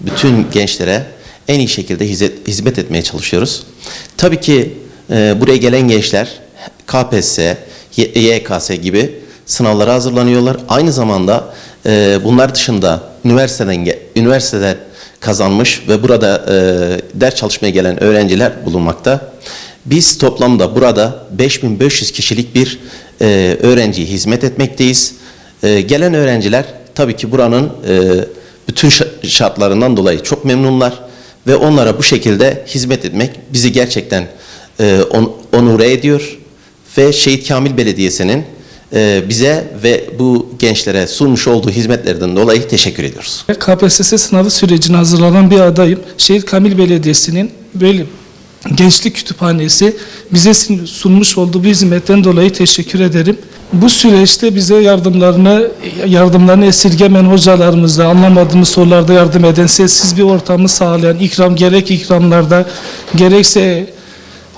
bütün gençlere en iyi şekilde hizmet, etmeye çalışıyoruz. Tabii ki e, buraya gelen gençler KPSS, YKS gibi sınavlara hazırlanıyorlar. Aynı zamanda e, bunlar dışında üniversiteden üniversiteden kazanmış ve burada e, ders çalışmaya gelen öğrenciler bulunmakta. Biz toplamda burada 5500 kişilik bir e, öğrenciye hizmet etmekteyiz. E, gelen öğrenciler tabii ki buranın e, bütün şa- şartlarından dolayı çok memnunlar ve onlara bu şekilde hizmet etmek bizi gerçekten e, on, onure ediyor ve Şehit Kamil Belediyesi'nin e, bize ve bu gençlere sunmuş olduğu hizmetlerden dolayı teşekkür ediyoruz. KPSS sınavı sürecine hazırlanan bir adayım. Şehit Kamil Belediyesi'nin böyle gençlik kütüphanesi bize sunmuş olduğu bu hizmetten dolayı teşekkür ederim. Bu süreçte bize yardımlarını yardımlarını esirgemen hocalarımıza, anlamadığımız sorularda yardım eden, sessiz bir ortamı sağlayan, ikram gerek ikramlarda gerekse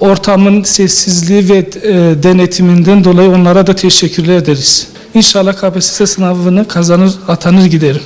ortamın sessizliği ve e, denetiminden dolayı onlara da teşekkür ederiz. İnşallah KPSS sınavını kazanır, atanır giderim.